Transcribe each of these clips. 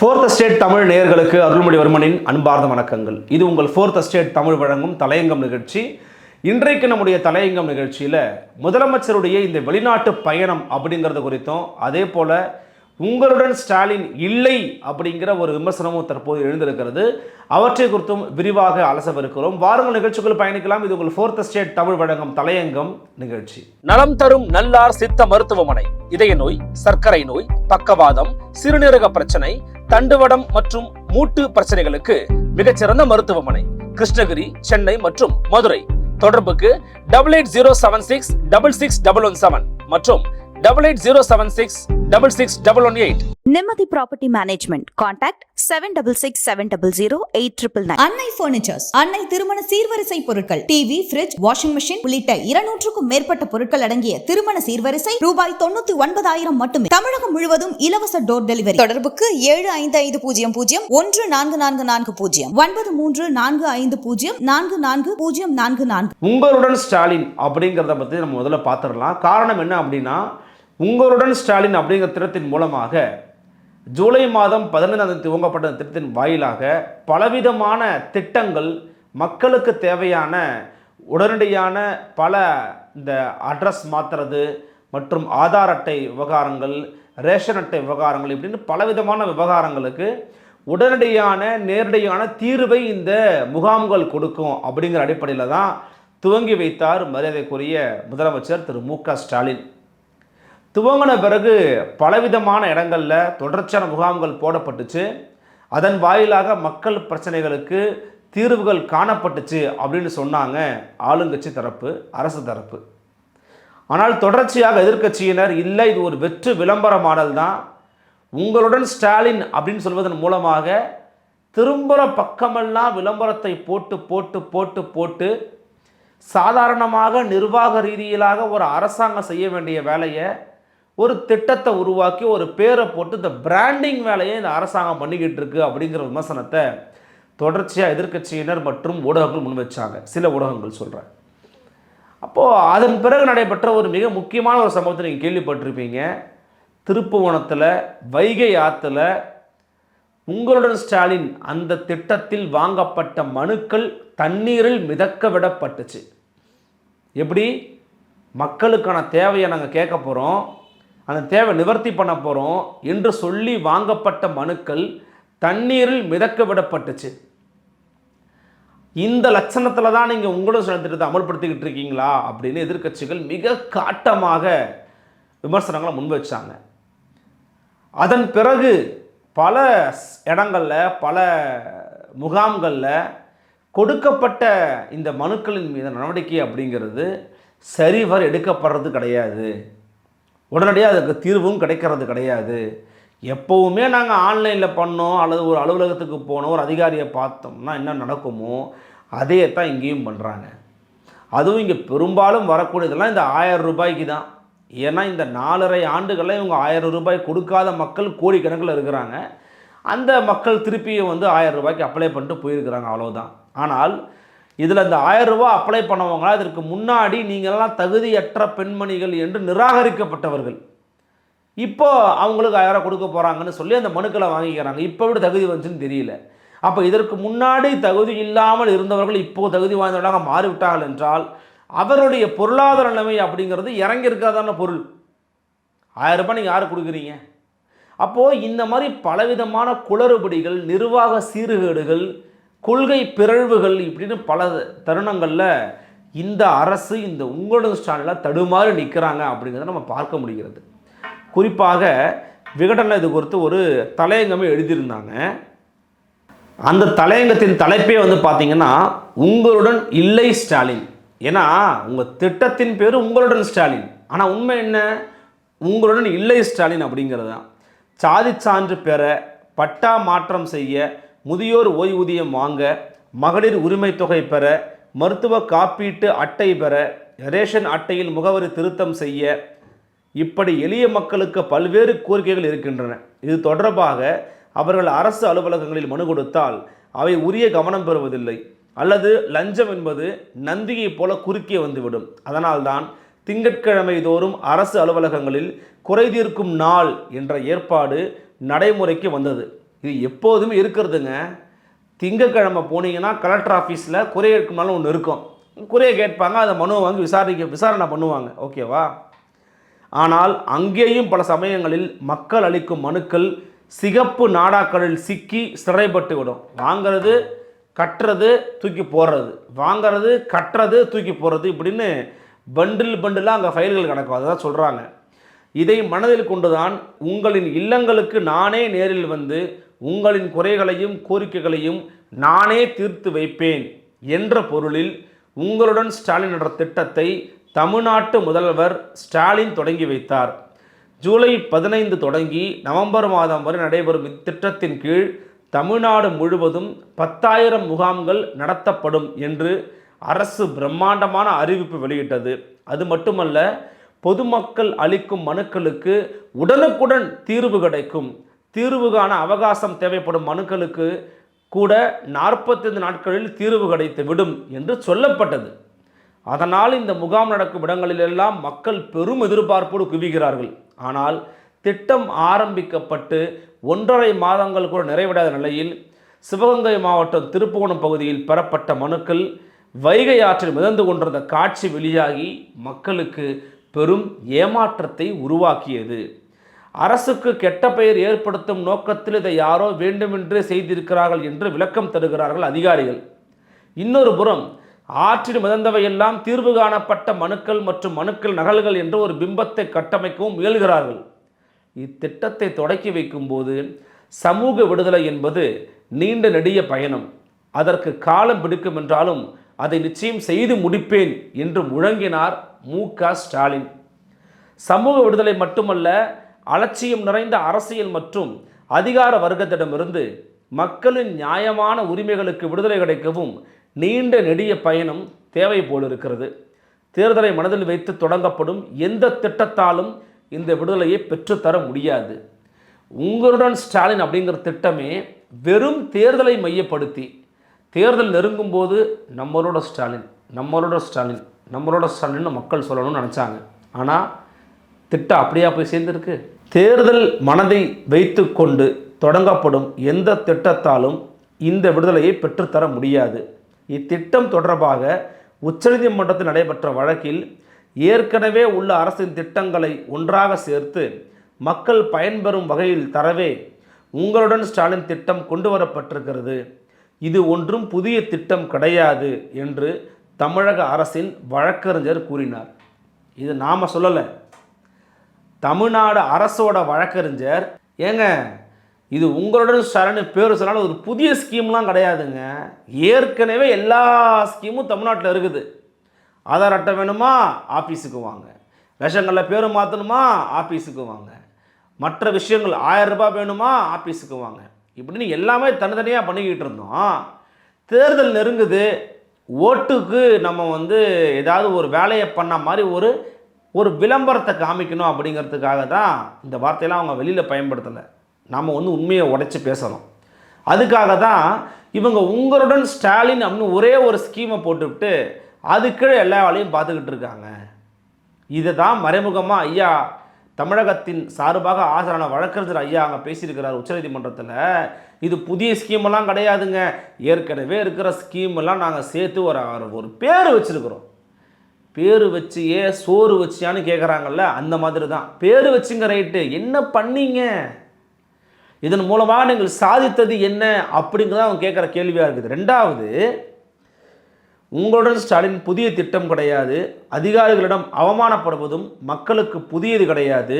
Fourth state Tamil நேயர்களுக்கு அருள்மொழிவர்மனின் அன்பார்ந்த வணக்கங்கள். இது உங்கள் ஃபோர்த் ஸ்டேட் தமிழ் வழங்கும் தலையங்கம் நிகழ்ச்சி. இன்றைக்கு நம்முடைய தலையங்கம் நிகழ்ச்சியில் முதலமைச்சருடைய இந்த வெளிநாட்டு பயணம் அப்படிங்கிறது குறித்தும் அதே போல் உங்களுடன் ஸ்டாலின் இல்லை அப்படிங்கிற ஒரு விமர்சனமும் தற்போது எழுந்திருக்கிறது. அவற்றை குறித்தும் விரிவாக அலசவிருக்கிறோம். வாருங்கள் நிகழ்ச்சிக்குள் பயணிக்கலாம். இது உங்கள் ஃபோர்த் ஸ்டேட் தமிழ் வழங்கும் தலையங்கம் நிகழ்ச்சி. நலம் தரும் நல்லார் சித்த மருத்துவமனை இதய நோய் சர்க்கரை நோய் பக்கவாதம் சிறுநீரக பிரச்சனை தண்டுவடம் மற்றும் மூட்டு பிரச்சனைகளுக்கு மிகச்சிறந்த மருத்துவமனை கிருஷ்ணகிரி சென்னை மற்றும் மதுரை. தொடர்புக்கு double eight zero seven six double six double one seven மற்றும் double eight zero seven six double six double one eight Nimmathi property management contact seven double six seven double zero eight triple nine Annai furnitures Annai திருமண சீர்வரிசை பொருட்கள் TV fridge washing machine உள்ளிட்ட இருநூற்றுக்கும் மேற்பட்ட பொருட்கள் அடங்கிய திருமண சீர்வரிசை ரூபாய் தொண்ணூத்தி ஒன்பதாயிரம் மட்டுமே. தமிழகம் முழுவதும் இலவச டோர் டெலிவரி தொடர்புக்கு ஏழு ஐந்து ஐந்து பூஜ்ஜியம் பூஜ்ஜியம் ஒன்று நான்கு நான்கு நான்கு பூஜ்ஜியம். ஒன்பது மூன்று நான்கு ஐந்து பூஜ்ஜியம் நான்கு நான்கு பூஜ்ஜியம் நான்கு நான்கு. உங்களுடன் ஸ்டாலின் அப்படிங்கிறத பற்றி நம்ம முதல்ல பார்த்துடலாம். காரணம் என்ன அப்படின்னா உங்களுடன் ஸ்டாலின் அப்படிங்கிற திட்டத்தின் மூலமாக ஜூலை மாதம் பதினைந்தாம் தேதி துவங்கப்பட்ட திட்டத்தின் வாயிலாக பலவிதமான திட்டங்கள் மக்களுக்கு தேவையான உடனடியான பல இந்த அட்ரஸ் மாற்றுறது மற்றும் ஆதார் அட்டை விவகாரங்கள் ரேஷன் அட்டை விவகாரங்கள் இப்படின்னு பலவிதமான விவகாரங்களுக்கு உடனடியான நேரடியான தீர்வை இந்த முகாம்கள் கொடுக்கும் அப்படிங்கிற அடிப்படையில் தான் துவங்கி வைத்தார் மரியாதைக்குரிய முதலமைச்சர் திரு மு க ஸ்டாலின். துவங்கின பிறகு பலவிதமான இடங்களில் தொடர்ச்சியான முகாம்கள் போடப்பட்டுச்சு. அதன் வாயிலாக மக்கள் பிரச்சனைகளுக்கு தீர்வுகள் காணப்பட்டுச்சு அப்படின்னு சொன்னாங்க ஆளுங்கட்சி தரப்பு அரசு தரப்பு. ஆனால் தொடர்ச்சியாக எதிர்க்கட்சியினர் இல்லை இது ஒரு வெற்று விளம்பர மாடல் தான். உங்களுடன் ஸ்டாலின் அப்படின்னு சொல்வதன் மூலமாக திரும்புகிற பக்கமெல்லாம் விளம்பரத்தை போட்டு போட்டு போட்டு போட்டு சாதாரணமாக நிர்வாக ரீதியிலாக ஒரு அரசாங்கம் செய்ய வேண்டிய வேலையை ஒரு திட்டத்தை உருவாக்கி ஒரு பேரை போட்டு இந்த பிராண்டிங் வேலையை இந்த அரசாங்கம் பண்ணிக்கிட்டு இருக்கு அப்படிங்கிற விமர்சனத்தை தொடர்ச்சியாக எதிர்க்கட்சியினர் மற்றும் ஊடகங்கள் முன் வச்சாங்க. சில ஊடகங்கள் சொல்கிறேன் அப்போது அதன் பிறகு நடைபெற்ற ஒரு மிக முக்கியமான ஒரு சம்பவத்தை நீங்கள் கேள்விப்பட்டிருப்பீங்க. திருப்புவனத்தில் வைகை ஆற்றுல உங்களுடன் ஸ்டாலின் அந்த திட்டத்தில் வாங்கப்பட்ட மனுக்கள் தண்ணீரில் மிதக்க விடப்பட்டுச்சு. எப்படி? மக்களுக்கான தேவையை நாங்கள் கேட்க போகிறோம் அந்த தேவை நிவர்த்தி பண்ண போகிறோம் என்று சொல்லி வாங்கப்பட்ட மனுக்கள் தண்ணீரில் மிதக்க விடப்பட்டுச்சு. இந்த லட்சணத்தில் தான் நீங்கள் உங்களோட சில திட்டத்தை அமல்படுத்திக்கிட்டு இருக்கீங்களா? அப்படின்னு எதிர்க்கட்சிகள் மிக காட்டமாக விமர்சனங்களை முன் வச்சாங்க. அதன் பிறகு பல இடங்களில் பல முகாம்களில் கொடுக்கப்பட்ட இந்த மனுக்களின் மீது நடவடிக்கை அப்படிங்கிறது சரிவர் எடுக்கப்படுறது கிடையாது. உடனடியாக அதுக்கு தீர்வும் கிடைக்கிறது கிடையாது. எப்போவுமே நாங்கள் ஆன்லைனில் பண்ணோம் அல்லது ஒரு அலுவலகத்துக்கு போனோம் ஒரு அதிகாரியை பார்த்தோம்னா என்ன நடக்குமோ அதையே தான் இங்கேயும் பண்ணுறாங்க அதுவும் இங்கே பெரும்பாலும் வரக்கூடியதெல்லாம் இந்த ஆயிரம் ரூபாய்க்கு தான். ஏன்னா இந்த நாலரை ஆண்டுகளில் இவங்க ஆயிரம் ரூபாய் கொடுக்காத மக்கள் கோடிக்கணக்கில் இருக்கிறாங்க. அந்த மக்கள் திருப்பியும் வந்து ஆயிரம் ரூபாய்க்கு அப்ளை பண்ணிட்டு போயிருக்கிறாங்க அவ்வளோதான் ஆனால் இதில் இந்த ஆயிரம் அப்ளை பண்ணவங்க இதற்கு முன்னாடி நீங்கள்லாம் தகுதியற்ற பெண்மணிகள் என்று நிராகரிக்கப்பட்டவர்கள். இப்போ அவங்களுக்கு ஆயிரம் கொடுக்க போகிறாங்கன்னு சொல்லி அந்த மனுக்களை வாங்கிக்கிறாங்க. இப்போ விட தகுதி வந்துச்சுன்னு தெரியல. அப்போ இதற்கு முன்னாடி தகுதி இல்லாமல் இருந்தவர்கள் இப்போ தகுதி வாய்ந்தவர்களாக மாறிவிட்டார்கள் என்றால் அவருடைய பொருளாதார நிலைமை அப்படிங்கிறது இறங்கியிருக்காதான பொருள். ஆயிரம் ரூபாய் நீங்கள் யார் கொடுக்குறீங்க? அப்போது இந்த மாதிரி பலவிதமான குளறுபடிகள் நிர்வாக சீர்கேடுகள் கொள்கை பிறழ்வுகள் இப்படின்னு பல தருணங்களில் இந்த அரசு இந்த உங்களோட ஸ்டாலில் தடுமாறி நிற்கிறாங்க அப்படிங்கிறத நம்ம பார்க்க முடிகிறது. குறிப்பாக விகடனில் இது குறித்து ஒரு தலையங்கமே எழுதியிருந்தாங்க. அந்த தலையங்கத்தின் தலைப்பே வந்து பார்த்தீங்கன்னா உங்களுடன் இல்லை ஸ்டாலின். ஏன்னா உங்கள் திட்டத்தின் பேர் உங்களுடன் ஸ்டாலின். ஆனால் உண்மை என்ன? உங்களுடன் இல்லை ஸ்டாலின் அப்படிங்கிறது தான். சாதி சான்று பெற பட்டா மாற்றம் செய்ய முதியோர் ஓய்வூதியம் வாங்க மகளிர் உரிமை தொகை பெற மருத்துவ காப்பீட்டு அட்டை பெற ரேஷன் அட்டையில் முகவரி திருத்தம் செய்ய. இப்படி எளிய மக்களுக்கு பல்வேறு கோரிக்கைகள் இருக்கின்றன. இது தொடர்பாக அவர்கள் அரசு அலுவலகங்களில் மனு கொடுத்தால் அவை உரிய கவனம் பெறுவதில்லை. அல்லது லஞ்சம் என்பது நந்தியைப் போல குறுக்கே வந்துவிடும். அதனால்தான் திங்கட்கிழமை தோறும் அரசு அலுவலகங்களில் குறை தீர்க்கும் நாள் என்ற ஏற்பாடு நடைமுறைக்கு வந்தது. இது எப்போதுமே இருக்கிறதுங்க. திங்கக்கிழமை போனீங்கன்னா கலெக்டர் ஆஃபீஸில் குறை இருக்குனாலும் ஒன்று இருக்கும். குறையை கேட்பாங்க அதை மனுவை வாங்கி விசாரிக்க விசாரணை பண்ணுவாங்க. ஓகேவா ஆனால் அங்கேயும் பல சமயங்களில் மக்கள் அளிக்கும் மனுக்கள் சிகப்பு நாடாக்களில் சிக்கி சிறைப்பட்டு விடும் வாங்கிறது கட்டுறது தூக்கி போடுறது. வாங்கிறது கட்டுறது தூக்கி போடுறது இப்படின்னு பண்டில் பண்டிலாக அங்கே ஃபைல்கள் கிடக்கும். அதை தான் சொல்கிறாங்க இதை மனதில் கொண்டுதான் உங்களின் இல்லங்களுக்கு நானே நேரில் வந்து உங்களின் குறைகளையும் கோரிக்கைகளையும் நானே தீர்த்து வைப்பேன் என்ற பொருளில் உங்களுடன் ஸ்டாலின் என்ற திட்டத்தை தமிழ்நாட்டு முதல்வர் ஸ்டாலின் தொடங்கி வைத்தார். ஜூலை பதினைந்து தொடங்கி நவம்பர் மாதம் வரை நடைபெறும் இத்திட்டத்தின் கீழ் தமிழ்நாடு முழுவதும் பத்தாயிரம் முகாம்கள் நடத்தப்படும் என்று அரசு பிரம்மாண்டமான அறிவிப்பு வெளியிட்டது. அது மட்டுமல்ல பொதுமக்கள் அளிக்கும் மனுக்களுக்கு உடனுக்குடன் தீர்வு கிடைக்கும். தீர்வு காண அவகாசம் தேவைப்படும் மனுக்களுக்கு கூட நாற்பத்தைந்து நாட்களில் தீர்வு கிடைத்து விடும் என்று சொல்லப்பட்டது. அதனால் இந்த முகாம் நடக்கும் இடங்களிலெல்லாம் மக்கள் பெரும் எதிர்பார்ப்போடு குவிகிறார்கள். ஆனால் திட்டம் ஆரம்பிக்கப்பட்டு ஒன்றரை மாதங்கள் கூட நிறைவிடாத நிலையில் சிவகங்கை மாவட்டம் திருப்புவனம் பகுதியில் பெறப்பட்ட மனுக்கள் வைகை ஆற்றில் மிதந்து கொண்டிருந்த காட்சி வெளியாகி மக்களுக்கு பெரும் ஏமாற்றத்தை உருவாக்கியது. அரசுக்கு கெட்ட பெயர் ஏற்படுத்தும் நோக்கத்தில் இதை யாரோ வேண்டுமென்றே செய்திருக்கிறார்கள் என்று விளக்கம் தருகிறார்கள் அதிகாரிகள். இன்னொரு புறம் ஆற்றில் மிதந்தவையெல்லாம் தீர்வு காணப்பட்ட மனுக்கள் மற்றும் மனுக்கள் நகல்கள் என்று ஒரு பிம்பத்தை கட்டமைக்கவும் முயல்கிறார்கள். இத்திட்டத்தை தொடக்கி வைக்கும்போது சமூக விடுதலை என்பது நீண்ட நெடிய பயணம். அதற்கு காலம் பிடிக்கும் என்றாலும் அதை நிச்சயம் செய்து முடிப்பேன் என்று முழங்கினார் மு க ஸ்டாலின். சமூக விடுதலை மட்டுமல்ல அலட்சியம் நிறைந்த அரசியல் மற்றும் அதிகார வர்க்கத்திடமிருந்து மக்களின் நியாயமான உரிமைகளுக்கு விடுதலை கிடைக்கவும் நீண்ட நெடிய பயணம் தேவை போலிருக்கிறது. தேர்தலை மனதில் வைத்து தொடங்கப்படும் எந்த திட்டத்தாலும் இந்த விடுதலையை பெற்றுத்தர முடியாது. உங்களுடன் ஸ்டாலின் அப்படிங்கிற திட்டமே வெறும் தேர்தலை மையப்படுத்தி தேர்தல் நெருங்கும் போது நம்மளோட ஸ்டாலின் நம்மளோட ஸ்டாலின் நம்மளோட ஸ்டாலின்னு மக்கள் சொல்லணும்னு நினச்சாங்க. ஆனால் திட்டம் அப்படியா போய் சேர்ந்துருக்கு? தேர்தல் மனதை வைத்துக்கொண்டு தொடங்கப்படும் எந்த திட்டத்தாலும் இந்த விடுதலையை பெற்றுத்தர முடியாது. இத்திட்டம் தொடர்பாக உச்சநீதிமன்றத்தில் நடைபெற்ற வழக்கில் ஏற்கனவே உள்ள அரசின் திட்டங்களை ஒன்றாக சேர்த்து மக்கள் பயன்பெறும் வகையில் தரவே உங்களுடன் ஸ்டாலின் திட்டம் கொண்டு வரப்பட்டிருக்கிறது இது ஒன்றும் புதிய திட்டம் கிடையாது என்று தமிழக அரசின் வழக்கறிஞர் கூறினார். இது நாம் சொல்லலை. தமிழ்நாடு அரசோட வழக்கறிஞர். ஏங்க இது உங்களுடன் சரணு பேர் சொன்னாலும் ஒரு புதிய ஸ்கீம்லாம் கிடையாதுங்க. ஏற்கனவே எல்லா ஸ்கீமும் தமிழ்நாட்டில் இருக்குது. ஆதார் அட்டை வேணுமா? ஆஃபீஸுக்கு வாங்க. ரேஷன்களில் பேர் மாற்றணுமா ஆஃபீஸுக்கு வாங்க. மற்ற விஷயங்கள் ஆயிரம் ரூபாய் வேணுமா? ஆஃபீஸுக்கு வாங்க. இப்படின்னு எல்லாமே தனித்தனியாக பண்ணிக்கிட்டு இருந்தோம். தேர்தல் நெருங்குது. ஓட்டுக்கு நம்ம வந்து ஏதாவது ஒரு வேலையை பண்ண மாதிரி ஒரு ஒரு விளம்பரத்தை காமிக்கணும் அப்படிங்கிறதுக்காக தான் இந்த வார்த்தையெல்லாம் அவங்க வெளியில் பயன்படுத்தலை. நாம் வந்து உண்மையை உடைச்சி பேசணும். அதுக்காக தான் இவங்க உங்களுடன் ஸ்டாலின் அப்படின்னு ஒரே ஒரு ஸ்கீமை போட்டுவிட்டு அதுக்கு எல்லா வேலையும் பார்த்துக்கிட்டு இருக்காங்க. இதை தான் மறைமுகமாக ஐயா தமிழகத்தின் சார்பாக ஆஜரான வழக்கறிஞர் ஐயா அங்கே பேசியிருக்கிறார் உச்சநீதிமன்றத்தில். இது புதிய ஸ்கீமெல்லாம் கிடையாதுங்க. ஏற்கனவே இருக்கிற ஸ்கீமெல்லாம் நாங்கள் சேர்த்து ஒரு ஒரு பேர் வச்சுருக்குறோம். பேர் வச்சியே சோறு வச்சியான்னு கேட்குறாங்கல்ல அந்த மாதிரி தான் பேர் வச்சுங்க ரைட்டு என்ன பண்ணீங்க? இதன் மூலமாக நீங்கள் சாதித்தது என்ன அப்படிங்கிறத அவங்க கேட்குற கேள்வியாக இருக்குது. ரெண்டாவது உங்களுடன் ஸ்டாலின் புதிய திட்டம் கிடையாது. அதிகாரிகளிடம் அவமானப்படுவதும் மக்களுக்கு புதியது கிடையாது.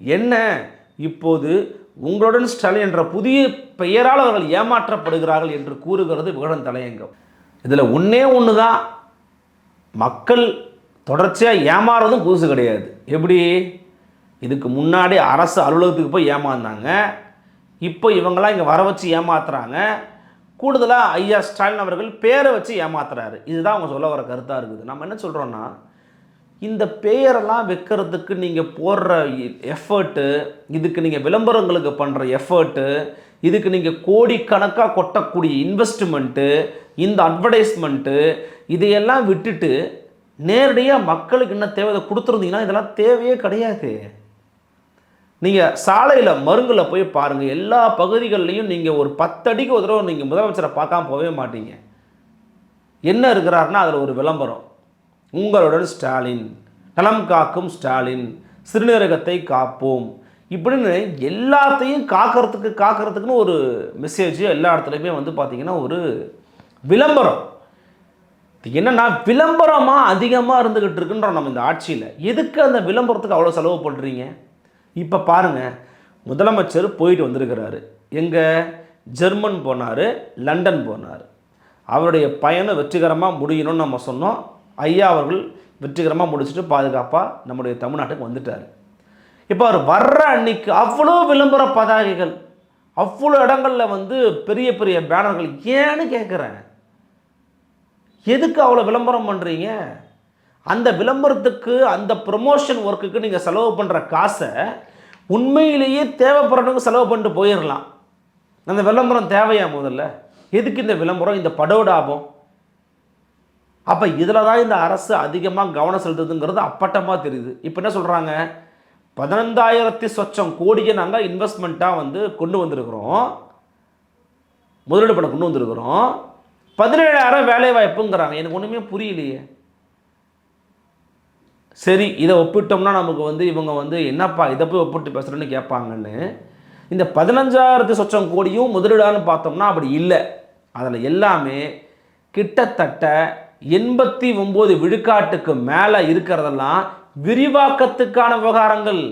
என்ன? இப்போது உங்களுடன் ஸ்டாலின் என்ற புதிய பெயரால் அவர்கள் ஏமாற்றப்படுகிறார்கள் என்று கூறுகிறது விகடன் தலையங்கம். இதில் ஒன்றே ஒன்று தான் மக்கள் தொடர்ச்சியாக ஏமாறுறதும் புதுசு கிடையாது. எப்படி? இதுக்கு முன்னாடி அரசு அலுவலகத்துக்கு போய் ஏமாந்தாங்க. இப்போ இவங்கெல்லாம் இங்கே வர வச்சு ஏமாத்துறாங்க. கூடுதலாக ஐயா ஸ்டாலின் அவர்கள் பேரை வச்சு ஏமாத்துறாரு. இதுதான் அவங்க சொல்ல வர கருத்தாக இருக்குது. நம்ம என்ன சொல்கிறோன்னா இந்த பெயரெல்லாம் வைக்கிறதுக்கு நீங்கள் போடுற எஃபர்ட்டு இதுக்கு நீங்கள் விளம்பரங்களுக்கு பண்ணுற எஃபர்ட்டு இதுக்கு நீங்கள் கோடிக்கணக்காக கொட்டக்கூடிய இன்வெஸ்ட்மெண்ட்டு இந்த அட்வர்டைஸ்மெண்ட்டு இதையெல்லாம் விட்டுட்டு நேரடியாக மக்களுக்கு என்ன தேவை அதை கொடுத்துருந்தீங்கன்னா இதெல்லாம் தேவையே கிடையாது. நீங்கள் சாலையில் மருங்கில் போய் பாருங்கள் எல்லா பகுதிகள்லையும் நீங்கள் ஒரு பத்தடிக்கு ஒரு தடவை நீங்கள் முதலமைச்சரை பார்க்காம போகவே மாட்டீங்க. என்ன இருக்கிறாருன்னா அதில் ஒரு விளம்பரம். உங்களுடன் ஸ்டாலின் நலம் காக்கும் ஸ்டாலின் சிறுநீரகத்தை காப்போம் இப்படின்னு எல்லாத்தையும் காக்கிறதுக்கு காக்கிறதுக்குன்னு ஒரு மெசேஜ் எல்லா இடத்துலையுமே வந்து பார்த்திங்கன்னா ஒரு விளம்பரம். என்னன்னா விளம்பரமாக அதிகமாக இருந்துக்கிட்டு இருக்குன்றோம் நம்ம இந்த ஆட்சியில். எதுக்கு அந்த விளம்பரத்துக்கு அவ்வளோ செலவு பண்ணுறீங்க இப்போ பாருங்கள் முதலமைச்சர் போயிட்டு வந்திருக்கிறாரு. எங்கே? ஜெர்மன் போனார் லண்டன் போனார். அவருடைய பயணம் வெற்றிகரமாக முடியணும்னு நம்ம சொன்னோம். ஐயா அவர்கள் வெற்றிகரமாக முடிச்சுட்டு பாதுகாப்பாக நம்முடைய தமிழ்நாட்டுக்கு வந்துட்டார். இப்போ அவர் வர்ற அன்னைக்கு அவ்வளோ விளம்பர பதாகைகள் அவ்வளோ இடங்களில் வந்து பெரிய பெரிய பேனர்கள் ஏன்னு கேட்குறேன் எதுக்கு அவ்வளோ விளம்பரம் பண்ணுறீங்க அந்த விளம்பரத்துக்கு அந்த ப்ரொமோஷன் ஒர்க்குக்கு நீங்கள் செலவு பண்ணுற காசை உண்மையிலேயே தேவைப்படுறவங்க செலவு பண்ணிட்டு போயிடலாம் அந்த விளம்பரம் தேவையா முதல்ல? எதுக்கு இந்த விளம்பரம் இந்த படோடாபம்? அப்போ இதில் தான் இந்த அரசு அதிகமாக கவனம் செலுத்துதுங்கிறது அப்பட்டமாக தெரியுது. இப்போ என்ன சொல்கிறாங்க பதினைந்தாயிரத்தி சொச்சம் கோடியை நாங்கள் இன்வெஸ்ட்மெண்ட்டாக வந்து கொண்டு வந்திருக்கிறோம். முதலீடு பண்ண கொண்டு வந்திருக்கிறோம். பதினேழாயிரம் வேலை வாய்ப்புங்கிறாங்க எனக்கு ஒன்றுமே புரியலையே. சரி இதை ஒப்பிட்டோம்னா நமக்கு வந்து இவங்க வந்து என்னப்பா இதை போய் ஒப்பிட்டு பேசுகிறேன்னு கேட்பாங்கன்னு. இந்த பதினஞ்சாயிரத்து சொச்சம் கோடியும் முதலீடான்னு பார்த்தோம்னா அப்படி இல்லை. அதில் எல்லாமே கிட்டத்தட்ட எண்பத்தி ஒம்பது விழுக்காட்டுக்கு மேலே இருக்கிறதெல்லாம் விரிவாக்கத்துக்கான விவகாரங்கள்.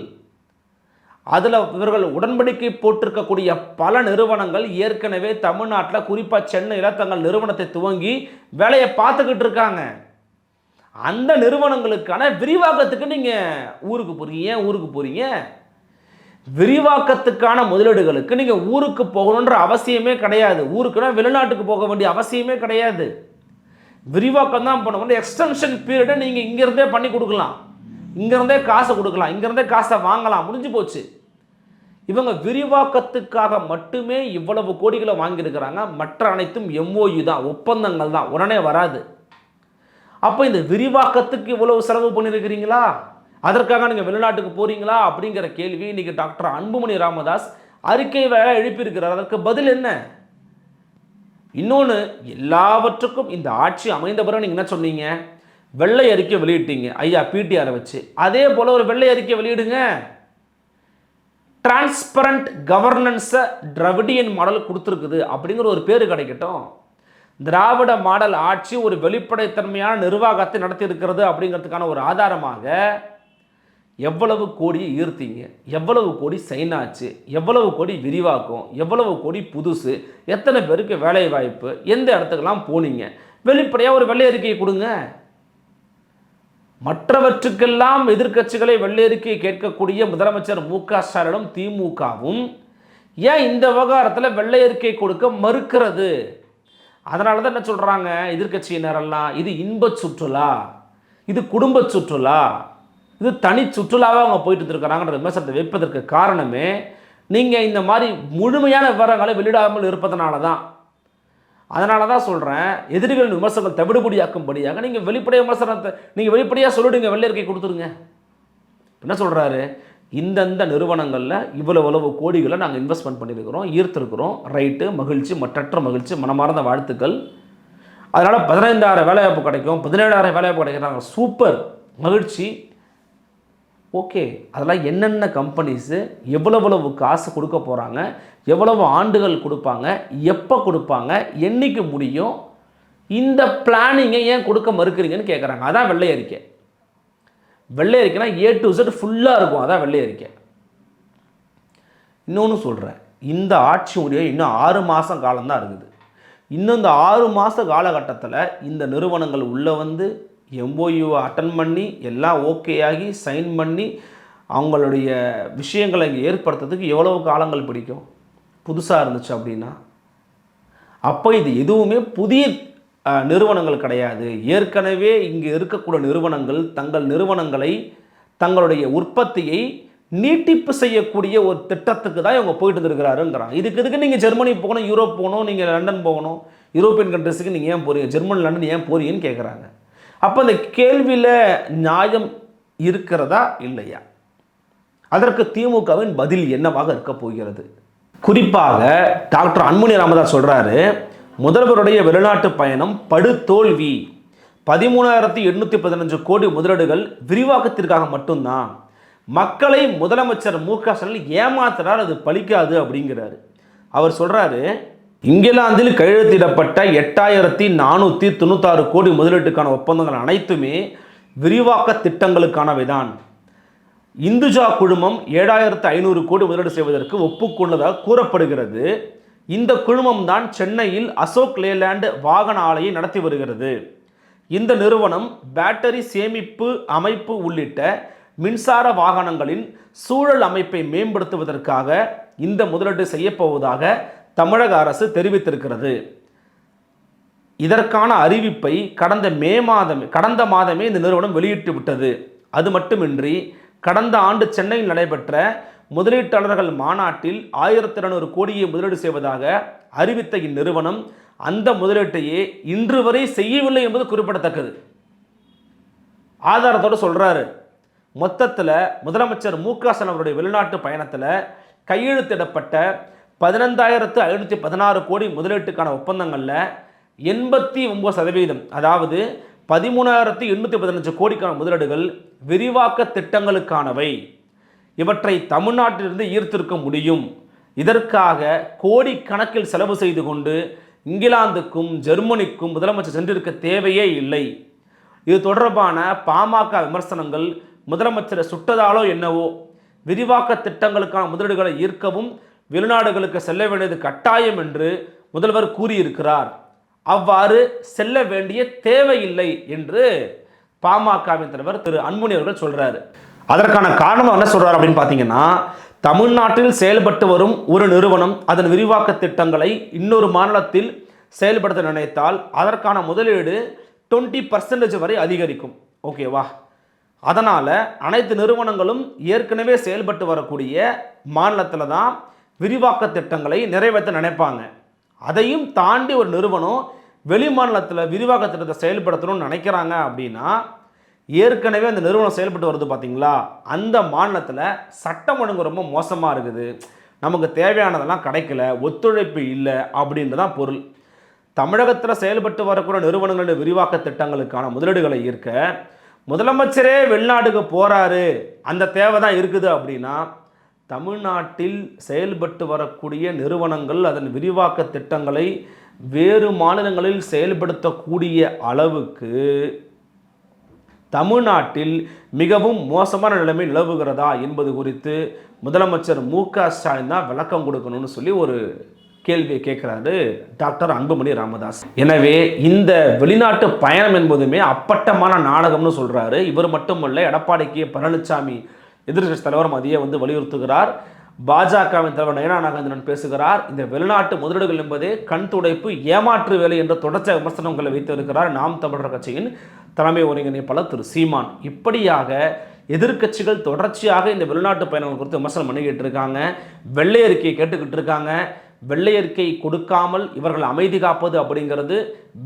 அதில் இவர்கள் உடன்படிக்கை போட்டிருக்கக்கூடிய பல நிறுவனங்கள் ஏற்கனவே தமிழ்நாட்டில் குறிப்பாக சென்னையில் தங்கள் நிறுவனத்தை துவங்கி வேலையை பார்த்துக்கிட்டு இருக்காங்க. அந்த நிறுவனங்களுக்கான விரிவாக்கத்துக்கு நீங்கள் ஊருக்கு போகிறீங்க ஏன் ஊருக்கு போகிறீங்க விரிவாக்கத்துக்கான முதலீடுகளுக்கு நீங்கள் ஊருக்கு போகணுன்ற அவசியமே கிடையாது. ஊருக்குன்னா வெளிநாட்டுக்கு போக வேண்டிய அவசியமே கிடையாது. விரிவாக்கம் தான் பண்ண எக்ஸ்டென்ஷன் பீரியடை நீங்கள் இங்கேருந்தே பண்ணி கொடுக்கலாம். இங்கேருந்தே காசை கொடுக்கலாம் இங்கேருந்தே காசை வாங்கலாம் முடிஞ்சு போச்சு. இவங்க விரிவாக்கத்துக்காக மட்டுமே இவ்வளவு கோடிகளை வாங்கியிருக்கிறாங்க. மற்ற அனைத்தும் எம்ஓயு தான் ஒப்பந்தங்கள் தான் உடனே வராது. அப்போ இந்த விரிவாக்கத்துக்கு இவ்வளவு செலவு பண்ணியிருக்கிறீங்களா? அதற்காக நீங்கள் வெளிநாட்டுக்கு போகிறீங்களா அப்படிங்கிற கேள்வி இன்னைக்கு டாக்டர் அன்புமணி ராமதாஸ் அறிக்கை வேற எழுப்பியிருக்கிறார். அதற்கு பதில் என்ன? இன்னொன்று எல்லாவற்றுக்கும் இந்த ஆட்சி அமைந்த பிறகு நீங்கள் என்ன சொன்னீங்க? வெள்ளை அறிக்கை வெளியிட்டீங்க. ஐயா பிடிஆரை வச்சு. அதே போல் ஒரு வெள்ளை அறிக்கை வெளியிடுங்க. டிரான்ஸ்பரண்ட் கவர்னன்ஸை திராவிடியன் மாடல் கொடுத்துருக்குது அப்படிங்கிற ஒரு பேர் கிடைக்கட்டும். திராவிட மாடல் ஆட்சி ஒரு வெளிப்படைத்தன்மையான நிர்வாகத்தை நடத்தி இருக்கிறது அப்படிங்கிறதுக்கான ஒரு ஆதாரமாக எவ்வளவு கோடியை ஈர்த்தீங்க எவ்வளவு கோடி சைனாச்சு ஆச்சு எவ்வளவு கோடி விரிவாக்கம் எவ்வளவு கோடி புதுசு எத்தனை பேருக்கு வேலை வாய்ப்பு எந்த இடத்துக்கெல்லாம் போனீங்க வெளிப்படையாக ஒரு வெள்ளை அறிக்கையை கொடுங்க. மற்றவற்றுக்கெல்லாம் எதிர்க்கட்சிகளை வெள்ளையறிக்கை கேட்கக்கூடிய முதலமைச்சர் மு க ஸ்டாலினும் திமுகவும் ஏன் இந்த விவகாரத்தில் வெள்ளை அறிக்கை கொடுக்க மறுக்கிறது? அதனால தான் என்ன சொல்கிறாங்க எதிர்க்கட்சியினரெல்லாம் இது இன்பச் சுற்றுலா இது குடும்ப சுற்றுலா இது தனி சுற்றுலாவாக அவங்க போயிட்டு இருக்கிறாங்கன்ற விமர்சனத்தை வைப்பதற்கு காரணமே நீங்கள் இந்த மாதிரி முழுமையான விவரங்களை வெளியிடாமல் இருப்பதனால தான் அதனால தான் சொல்கிறேன் எதிரிகளின் விமர்சனம் தவிடுபடியாக்கும்படியாக நீங்கள் வெளிப்படைய விமர்சனத்தை நீங்கள் வெளிப்படையாக சொல்லிடுங்க வெள்ளையர்க்கை கொடுத்துருங்க. என்ன சொல்கிறாரு இந்தந்த நிறுவனங்களில் இவ்வளவு இவ்வளவு கோடிகளை நாங்கள் இன்வெஸ்ட்மெண்ட் பண்ணியிருக்கிறோம் ஈர்த்திருக்கிறோம். ரைட்டு மகிழ்ச்சி மற்றற்ற மகிழ்ச்சி மனமார்ந்த வாழ்த்துக்கள். அதனால் பதினைந்தாயிரம் வேலைவாய்ப்பு கிடைக்கும் பதினேழாயிரம் வேலைவாய்ப்பு கிடைக்கிறாங்க சூப்பர் மகிழ்ச்சி ஓகே அதெல்லாம் என்னென்ன கம்பெனிஸு எவ்வளவு காசு கொடுக்க போகிறாங்க எவ்வளவு ஆண்டுகள் கொடுப்பாங்க எப்போ கொடுப்பாங்க என்றைக்கு முடியும் இந்த பிளானிங்கை ஏன் கொடுக்க மறுக்கிறீங்கன்னு கேட்குறாங்க அதான் வெள்ளை அறிக்கை. வெள்ளை அறிக்கைனா ஏ டு இசட் ஃபுல்லாக இருக்கும். அதான் வெள்ளை அறிக்கை. இன்னொன்று சொல்கிறேன் இந்த ஆட்சி முடிய இன்னும் ஆறு மாதம் காலம்தான் இருக்குது. இன்னும் இந்த ஆறு மாத காலகட்டத்தில் இந்த நிறுவனங்கள் உள்ளே வந்து எம்ஓயூ அட்டன் பண்ணி எல்லாம் ஓகே ஆகி சைன் பண்ணி அவங்களுடைய விஷயங்களை இங்கே ஏற்படுத்துறதுக்கு எவ்வளவு காலங்கள் பிடிக்கும்? புதுசாக இருந்துச்சு அப்படின்னா. அப்போ இது எதுவுமே புதிய நிறுவனங்கள் கிடையாது. ஏற்கனவே இங்கே இருக்கக்கூடிய நிறுவனங்கள் தங்கள் நிறுவனங்களை தங்களுடைய உற்பத்தியை நீட்டிப்பு செய்யக்கூடிய ஒரு திட்டத்துக்கு தான் இவங்க போயிட்டு இருக்கிறாருங்கிறாங்க இதுக்கு இதுக்கு நீங்கள் ஜெர்மனி போகணும் யூரோப் போகணும் நீங்கள் லண்டன் போகணும் யூரோப்பியன் கண்ட்ரிஸுக்கு நீங்கள் ஏன் போகிறீங்க ஜெர்மன் லண்டன் ஏன் போறீங்கன்னு கேட்குறாங்க அப்போ அந்த கேள்வியில் நியாயம் இருக்கிறதா இல்லையா? அதற்கு திமுகவின் பதில் என்னவாக இருக்க போகிறது? குறிப்பாக டாக்டர் அன்புமணி ராமதாஸ் சொல்கிறாரு முதல்வருடைய வெளிநாட்டு பயணம் படுதோல்வி. பதிமூணாயிரத்தி எண்ணூற்றி பதினஞ்சு கோடி முதலீடுகள் விரிவாக்கத்திற்காக மட்டும்தான். மக்களை முதலமைச்சர் மு க ஸ்டாலின் ஏமாத்துறார் அது பலிக்காது அப்படிங்கிறாரு. அவர் சொல்கிறாரு இங்கிலாந்தில் கையெழுத்திடப்பட்ட எட்டாயிரத்தி நானூற்றி தொண்ணூத்தாறு கோடி முதலீட்டுக்கான ஒப்பந்தங்கள் அனைத்துமே விரிவாக்க திட்டங்களுக்கானவை தான் இந்துஜா குழுமம் ஏழாயிரத்து ஐநூறு கோடி முதலீடு செய்வதற்கு ஒப்புக்கொண்டதாக கூறப்படுகிறது. இந்த குழுமம் தான் சென்னையில் அசோக் லேலேண்ட் வாகன ஆலையை நடத்தி வருகிறது. இந்த நிறுவனம் பேட்டரி சேமிப்பு அமைப்பு உள்ளிட்ட மின்சார வாகனங்களின் சூழல் அமைப்பை மேம்படுத்துவதற்காக இந்த முதலீடு செய்யப்போவதாக தமிழக அரசு தெரிவித்திருக்கிறது. இதற்கான அறிவிப்பை கடந்த மே மாதம் கடந்த மாதமே இந்த நிறுவனம் வெளியிட்டு விட்டது. அது மட்டுமின்றி கடந்த ஆண்டு சென்னையில் நடைபெற்ற முதலீட்டாளர்கள் மாநாட்டில் ஆயிரத்தி இருநூறு கோடியை முதலீடு செய்வதாக அறிவித்த இந்நிறுவனம் அந்த முதலீட்டையே இன்று வரை செய்யவில்லை என்பது குறிப்பிடத்தக்கது. ஆதாரத்தோடு சொல்கிறாரு மொத்தத்தில் முதலமைச்சர் மு க ஸ்டாலின் அவருடைய வெளிநாட்டு பயணத்தில் கையெழுத்திடப்பட்ட பதினைந்தாயிரத்து ஐநூற்றி பதினாறு கோடி முதலீட்டுக்கான ஒப்பந்தங்களில் எண்பத்தி ஒம்பது சதவீதம் அதாவது பதிமூணாயிரத்தி எண்ணூற்றி பதினஞ்சு கோடிக்கான முதலீடுகள் விரிவாக்க திட்டங்களுக்கானவை. இவற்றை தமிழ்நாட்டிலிருந்து ஈர்த்திருக்க முடியும். இதற்காக கோடிக்கணக்கில் செலவு செய்து கொண்டு இங்கிலாந்துக்கும் ஜெர்மனிக்கும் முதலமைச்சர் சென்றிருக்க தேவையே இல்லை. இது தொடர்பான பாமக விமர்சனங்கள் முதலமைச்சரை சுட்டதாலோ என்னவோ விரிவாக்க திட்டங்களுக்கான முதலீடுகளை ஈர்க்கவும் வெளிநாடுகளுக்கு செல்ல வேண்டியது கட்டாயம் என்று முதல்வர் கூறியிருக்கிறார். அவ்வாறு செல்ல வேண்டிய தேவையில்லை என்று பாமகவின் தலைவர் திரு அன்புமணி அவர்கள் சொல்கிறாரு அதற்கான காரணம் என்ன சொல்கிறார் அப்படின்னு பார்த்தீங்கன்னா தமிழ்நாட்டில் செயல்பட்டு வரும் ஒரு நிறுவனம் அதன் விரிவாக்க திட்டங்களை இன்னொரு மாநிலத்தில் செயல்படுத்த நினைத்தால் அதற்கான முதலீடு டுவெண்ட்டி பர்சன்டேஜ் வரை அதிகரிக்கும். ஓகேவா? அதனால் அனைத்து நிறுவனங்களும் ஏற்கனவே செயல்பட்டு வரக்கூடிய மாநிலத்தில் தான் விரிவாக்க திட்டங்களை நிறைவேற்ற நினைப்பாங்க. அதையும் தாண்டி ஒரு நிறுவனம் வெளி மாநிலத்தில் விரிவாக்க திட்டத்தை செயல்படுத்தணும்னு நினைக்கிறாங்க அப்படின்னா ஏற்கனவே அந்த நிறுவனம் செயல்பட்டு வருது பார்த்தீங்களா அந்த மாநிலத்தில் சட்டம் ஒழுங்கு ரொம்ப மோசமாக இருக்குது. நமக்கு தேவையானதெல்லாம் கிடைக்கல ஒத்துழைப்பு இல்லை அப்படின்றது தான் பொருள். தமிழகத்தில் செயல்பட்டு வரக்கூடிய நிறுவனங்களின் விரிவாக்க திட்டங்களுக்கான முதலீடுகளை ஈர்க்க முதலமைச்சரே வெளிநாட்டுக்கு போகிறாரு அந்த தேவை தான் இருக்குது அப்படின்னா தமிழ்நாட்டில் செயல்பட்டு வரக்கூடிய நிறுவனங்கள் அதன் விரிவாக்க திட்டங்களை வேறு மாநிலங்களில் செயல்படுத்தக்கூடிய அளவுக்கு தமிழ்நாட்டில் மிகவும் மோசமான நிலைமை நிலவுகிறதா என்பது குறித்து முதலமைச்சர் மு க ஸ்டாலின் தான் விளக்கம் கொடுக்கணும்னு சொல்லி ஒரு கேள்வியை கேட்குறாரு டாக்டர் அன்புமணி ராமதாஸ். எனவே இந்த வெளிநாட்டு பயணம் என்பதுமே அப்பட்டமான நாடகம்னு சொல்கிறாரு இவர் மட்டுமல்ல எடப்பாடி கே. பழனிசாமி எதிர்கட்சி தலைவரும் அதையே வந்து வலியுறுத்துகிறார். பாஜகவின் தலைவர் நயனா நாகேந்திரன் பேசுகிறார். இந்த வெளிநாட்டு முதலீடுகள் என்பதே கண் துடைப்பு ஏமாற்று வேலை என்ற தொடர்ச்சி விமர்சனங்களை வைத்திருக்கிறார் நாம் தமிழர் கட்சியின் தலைமை ஒருங்கிணைப்பாளர் திரு சீமான். இப்படியாக எதிர்க்கட்சிகள் தொடர்ச்சியாக இந்த வெளிநாட்டு பயணங்கள் குறித்து விமர்சனம் பண்ணிக்கிட்டு இருக்காங்க வெள்ளை அறிக்கையை கேட்டுக்கிட்டு இருக்காங்க. வெள்ளை அறிக்கை கொடுக்காமல் இவர்கள் அமைதி காப்பது அப்படிங்கிறது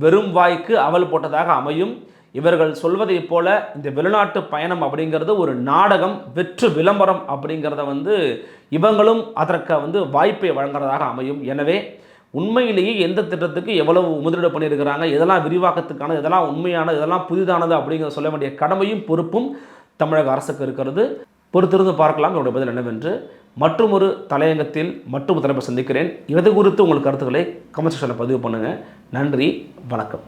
வெறும் வாய்க்கு அவல் போட்டதாக அமையும். இவர்கள் சொல்வதைப் போல இந்த வெளிநாட்டு பயணம் அப்படிங்கிறது ஒரு நாடகம் வெற்று விளம்பரம் அப்படிங்கிறத வந்து இவங்களும் அதற்கு வந்து வாய்ப்பை வழங்குறதாக அமையும். எனவே உண்மையிலேயே எந்த திட்டத்துக்கு எவ்வளவு முதலீடு பண்ணியிருக்கிறாங்க இதெல்லாம் விரிவாக்கத்துக்கான இதெல்லாம் உண்மையானது இதெல்லாம் புதிதானது அப்படிங்கிறத சொல்ல வேண்டிய கடமையும் பொறுப்பும் தமிழக அரசுக்கு இருக்கிறது. பொறுத்திருந்து பார்க்கலாம். என்னுடைய பதில் என்னவென்று மற்றும் ஒரு தலையங்கத்தில் மற்றும் தலைப்பை சந்திக்கிறேன். இது குறித்து உங்கள் கருத்துக்களை கமெண்ட் செக்ஷனில் பதிவு பண்ணுங்கள் நன்றி வணக்கம்.